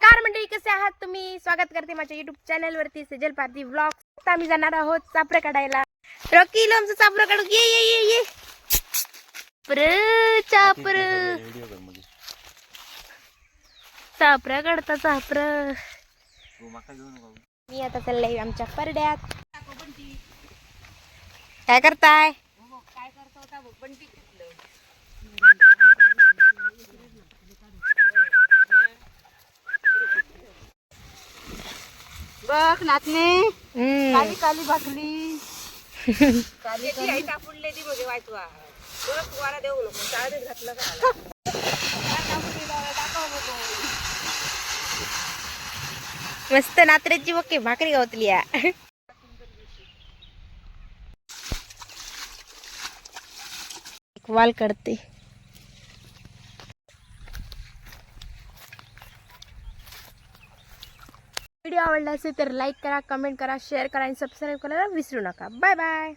नमस्कार मंडळी कसे आहात तुम्ही? स्वागत करते माझ्या युट्यूब चॅनल वरती सेजल पारती ब्लॉग आम्ही जाणार आहोत चापरं काढायला. रॉकी आमचं चापरं काढू. ये ये ये ये. प्र चापर चापरं काढता चापर मी आता चाललंय आमच्या परड्यात. काय करताय? काय करतो बघ हम्म. काली काली भाकली काली काली. मस्त नात्र्याची बघे भाकरी गावतली या. एक वाल करते व्हिडिओ आवडला असेल तर लाईक करा कमेंट करा शेअर करा आणि सबस्क्राईब करायला विसरू नका. Bye bye.